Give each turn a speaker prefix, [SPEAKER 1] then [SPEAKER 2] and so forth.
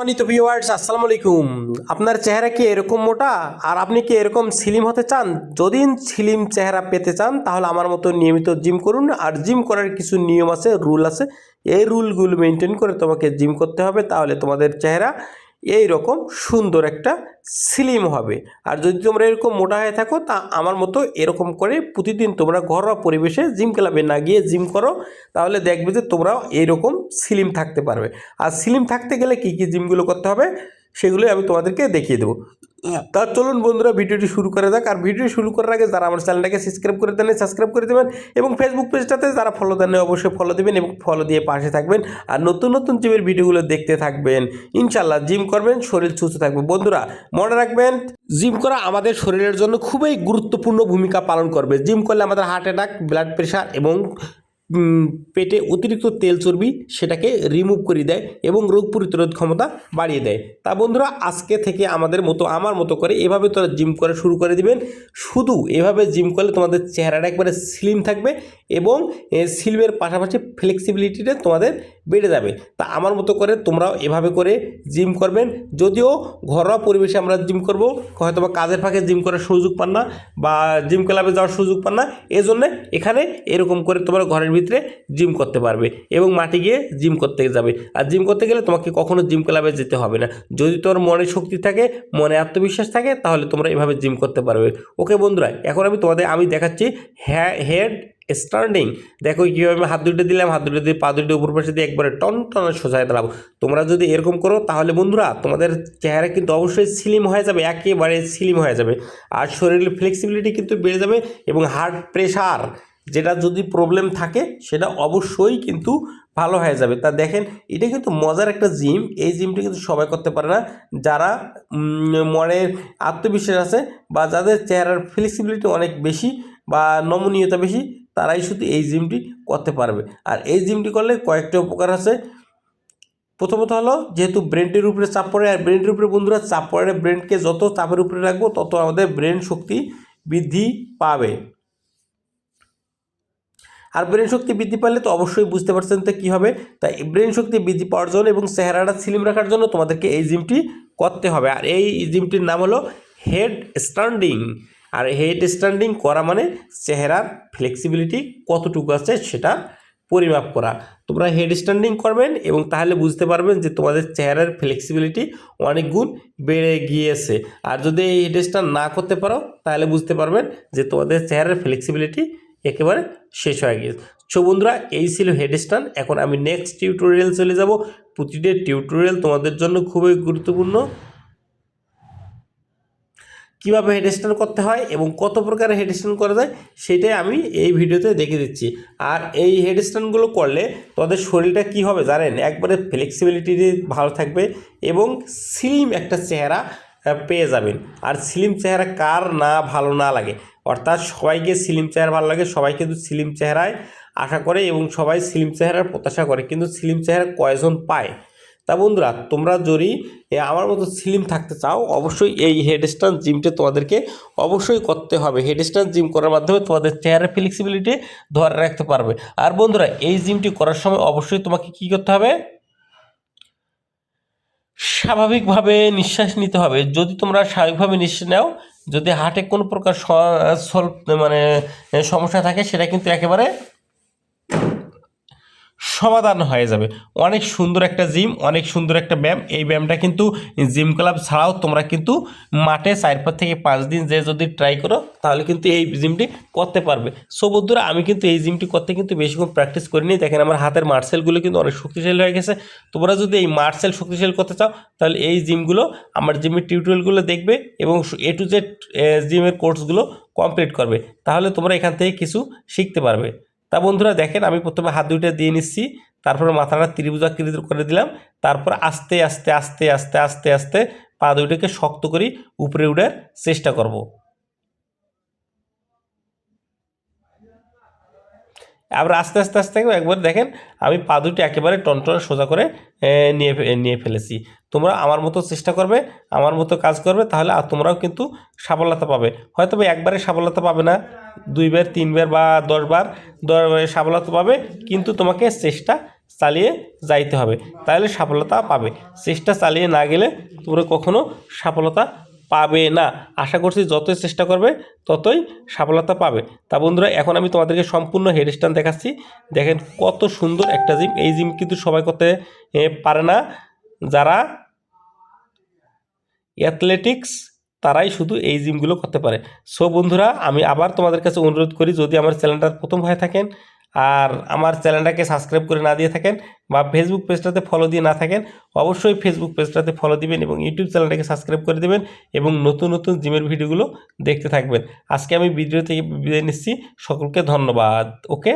[SPEAKER 1] সম্মানিত ভিউয়ার্স আসসালামু আলাইকুম। আপনার চেহারা কি এরকম মোটা? আর আপনি কি এরকম সিলিম হতে চান? যদি স্লিম চেহারা পেতে চান, তাহলে আমার মতো নিয়মিত জিম করুন। আর জিম করার কিছু নিয়ম আছে রুল আছে। এই রুলগুলো মেনটেন করে তোমাকে জিম করতে হবে। তাহলে তোমাদের চেহারা এই রকম সুন্দর একটা স্লিম হবে। আর যদি তোমরা এরকম মোটা হয়ে থাকো, তা আমার মতো এরকম করে প্রতিদিন তোমরা ঘরোয়া পরিবেশে জিম ক্লাবে না গিয়ে জিম করো, তাহলে দেখবে যে তোমরাও এইরকম স্লিম থাকতে পারবে। আর স্লিম থাকতে গেলে কি কি জিমগুলো করতে হবে? সেগুলো আমি তোমাদেরকে দেখিয়ে দেবো। তার চলুন বন্ধুরা ভিডিওটি শুরু করে যাক। আর ভিডিও শুরু করার আগে যারা আমার চ্যানেলটাকে সাবস্ক্রাইব করে দেন সাবস্ক্রাইব করে দেবেন এবং ফেসবুক পেজটাতে যারা ফলো দেন অবশ্যই ফলো দেবেন এবং ফলো দিয়ে পাশে থাকবেন। আর নতুন নতুন জিমের ভিডিওগুলো দেখতে থাকবেন। ইনশাল্লাহ জিম করবেন শরীর সুস্থ থাকবে। বন্ধুরা মনে রাখবেন জিম করা আমাদের শরীরের জন্য খুবই গুরুত্বপূর্ণ ভূমিকা পালন করবে। জিম করলে আমাদের হার্ট অ্যাটাক ব্লাড প্রেশার এবং পেটে অতিরিক্ত তেল চর্বি সেটাকে রিমুভ করে দেয় এবং রোগ প্রতিরোধ ক্ষমতা বাড়িয়ে দেয়। তা বন্ধুরা, আজকে থেকে আমাদের মতো, আমার মতো করে এভাবে তোরা জিম করা শুরু করে দিবেন। শুধু এভাবে জিম করলে তোমাদের চেহারাটা একবারে স্লিম থাকবে এবং স্লিমের পাশাপাশি ফ্লেক্সিবিলিটিটা তোমাদের বেড়ে যাবে। তা আমার মতো করে তোমরাও এভাবে করে জিম করবেন। যদিও ঘরোয়া পরিবেশে আমরা জিম করব হয়তো বা কাজের ফাঁকে জিম করার সুযোগ পান না বা জিম ক্লাবে যাওয়ার সুযোগ পান না। এই জন্যে এখানে এরকম করে তোমরা ঘরের ভিতরে জিম করতে পারবে এবং মাঠে গিয়ে জিম করতে যাবে। আর জিম করতে গেলে তোমাকে কখনো জিম ক্লাবে যেতে হবে না। যদি তোমার মনে শক্তি থাকে, মনে আত্মবিশ্বাস থাকে, তাহলে তোমরা এভাবে জিম করতে পারবে। ওকে বন্ধুরা, এখন আমি তোমাদের, আমি দেখাচ্ছি হেড স্টার্টিং দেখো কীভাবে আমি হাত দুটো দিলাম, হাত দুটো দিয়ে পা দুটো উপর পাশে দিয়ে একবারে টন টন সোজায় দাঁড়াবো। তোমরা যদি এরকম করো, তাহলে বন্ধুরা তোমাদের চেহারা কিন্তু অবশ্যই স্লিম হয়ে যাবে, একেবারে স্লিম হয়ে যাবে। আর শরীরের ফ্লেক্সিবিলিটি কিন্তু বেড়ে যাবে এবং হার্ট প্রেশার যেটা যদি প্রবলেম থাকে, সেটা অবশ্যই কিন্তু ভালো হয়ে যাবে। তা দেখেন, এটা কিন্তু মজার একটা জিম এই জিমটি কিন্তু সবাই করতে পারে না। যারা মনের আত্মবিশ্বাস আছে বা যাদের চেহারার ফ্লেক্সিবিলিটি অনেক বেশি বা নমনীয়তা বেশি, তারাই শুধু এই জিমটি করতে পারবে। আর এই জিমটি করলে কয়েকটা উপকার আছে। প্রথমত হলো, যেহেতু ব্রেনটির উপরে চাপ পড়ে, আর ব্রেনটির উপরে বন্ধুরা, চাপ পড়ে ব্রেনকে যত চাপের উপরে রাখব, তত আমাদের ব্রেন শক্তি বৃদ্ধি পাবে। আর ব্রেন শক্তি বৃদ্ধি পারলে তো অবশ্যই বুঝতে পারছেন তো কী হবে। তাই ব্রেন শক্তি বৃদ্ধি পাওয়ার জন্য এবং চেহারাটা স্লিম রাখার জন্য তোমাদেরকে এই জিমটি করতে হবে। আর এই জিমটির নাম হলো হেড স্ট্যান্ডিং আর হেড স্ট্যান্ডিং করা মানে চেহারার ফ্লেক্সিবিলিটি কতটুকু আছে সেটা পরিমাপ করা। তোমরা হেড স্ট্যান্ডিং করবেন এবং তাহলে বুঝতে পারবেন যে তোমাদের চেহারার ফ্লেক্সিবিলিটি অনেক গুণ বেড়ে গিয়েছে। আর যদি এই হেড স্ট্যান্ড না করতে পারো, তাহলে বুঝতে পারবেন যে তোমাদের চেহারার ফ্লেক্সিবিলিটি একেবারে শেষ হয়ে গিয়েছে। সো বন্ধুরা, এই ছিল হেড স্ট্যান্ড এখন আমি নেক্সট টিউটোরিয়াল চলে যাব। প্রতিটা টিউটোরিয়াল তোমাদের জন্য খুবই গুরুত্বপূর্ণ। কীভাবে হেডস্ট্যান্ড করতে হয় এবং কত প্রকারের হেডস্ট্যান্ড করা যায়, সেটাই আমি এই ভিডিওতে দেখে দিচ্ছি। আর এই হেডস্ট্যান্ডগুলো করলে তোমাদের শরীরটা কি হবে জানেন? একবারে ফ্লেক্সিবিলিটি ভালো থাকবে এবং স্লিম একটা চেহারা পেয়ে যাবেন। আর স্লিম চেহারা কার না ভালো না লাগে। অর্থাৎ সবাইকে স্লিম চেহারা ভালো লাগে, সবাই কিন্তু সিলিম চেহারায় আশা করে এবং সবাই স্লিম চেহারার প্রত্যাশা করে। কিন্তু স্লিম চেহারা কয়জন পায়? তা বন্ধুরা, তোমরা যদি আমার মতো স্লিম থাকতে চাও, অবশ্যই এই হেডস্ট্যান্ড জিমটা তোমাদেরকে অবশ্যই করতে হবে। হেডস্ট্যান্ড জিম করার মাধ্যমে তোমাদের চেহারার ফ্লেক্সিবিলিটি ধরে রাখতে পারবে। আর বন্ধুরা, এই জিমটি করার সময় অবশ্যই তোমাকে কি করতে হবে? স্বাভাবিকভাবে নিঃশ্বাস নিতে হবে। যদি তোমরা স্বাভাবিকভাবে নিঃশ্বাস নাও যদি হার্টে কোনো প্রকার সলভ মানে সমস্যা থাকে সেটা কিন্তু একেবারে সমাধান হয়ে যাবে। অনেক সুন্দর একটা জিম, অনেক সুন্দর একটা ব্যায়াম। এই ব্যায়ামটা কিন্তু জিম ক্লাব ছাড়াও তোমরা কিন্তু মাঠে চার পাঁচ থেকে পাঁচ দিন যে যদি ট্রাই করো, তাহলে কিন্তু এই জিমটি করতে পারবে। সো বন্ধুরা, আমি কিন্তু এই জিমটি করতে কিন্তু বেশিক্ষণ প্র্যাকটিস করিনি। দেখেন আমার হাতের মার্সেলগুলো কিন্তু অনেক শক্তিশালী হয়ে গেছে। তোমরা যদি এই মার্সেল শক্তিশালী করতে চাও, তাহলে এই জিমগুলো, আমার জিমের টিউটোরিয়ালগুলো দেখবে এবং এ টু জেড জিমের কোর্সগুলো কমপ্লিট করবে। তাহলে তোমরা এখান থেকে কিছু শিখতে পারবে। তা বন্ধুরা দেখেন, আমি প্রথমে হাত দুইটা দিয়ে নিচ্ছি, তারপরে মাথাটা ত্রিভুজাকৃতি করে দিলাম, তারপর আস্তে আস্তে আস্তে আস্তে আস্তে আস্তে পা দুইটাকে শক্ত করি উপরে উঠার চেষ্টা করব। আবার আস্তে আস্তে আস্তে একবার দেখেন আমি পা দুটি একেবারে টনটনে সোজা করে নিয়ে নিয়ে ফেলেছি। তোমরা আমার মতো চেষ্টা করবে, আমার মতো কাজ করবে, তাহলে আর তোমরাও কিন্তু সাফল্যতা পাবে। হয়তো একবারে সাফল্যতা পাবে না, দুইবার, তিনবার বা দশবার দশবার সাফল্যতা পাবে, কিন্তু তোমাকে চেষ্টা চালিয়ে যাইতে হবে। তাহলে সফলতা পাবে। চেষ্টা চালিয়ে না গেলে তোমরা কখনো সফলতা পাবে না। আশা করছি যতই চেষ্টা করবে, ততই সফলতা পাবে। তা বন্ধুরা, এখন আমি তোমাদেরকে সম্পূর্ণ হেডস্ট্যান্ড দেখাচ্ছি। দেখেন কত সুন্দর একটা জিম এই জিম কিন্তু সবাই করতে পারে না। যারা অ্যাথলেটিক্স তারাই শুধু এই জিমগুলো করতে পারে। সো বন্ধুরা, আমি আবার তোমাদের কাছে অনুরোধ করি, যদি আমার চ্যানেলটা প্রথম হয়ে থাকেন আর আমার চ্যানেলটাকে সাবস্ক্রাইব করে না দিয়ে থাকেন বা ফেসবুক পেজটাতে ফলো দিয়ে না থাকেন, অবশ্যই ফেসবুক পেজটাতে ফলো দিবেন এবং ইউটিউব চ্যানেলটাকে সাবস্ক্রাইব করে দেবেন এবং নতুন নতুন জিমের ভিডিওগুলো দেখতে থাকবেন। আজকে আমি ভিডিও থেকে বিদায় নিচ্ছি। সকলকে ধন্যবাদ। ওকে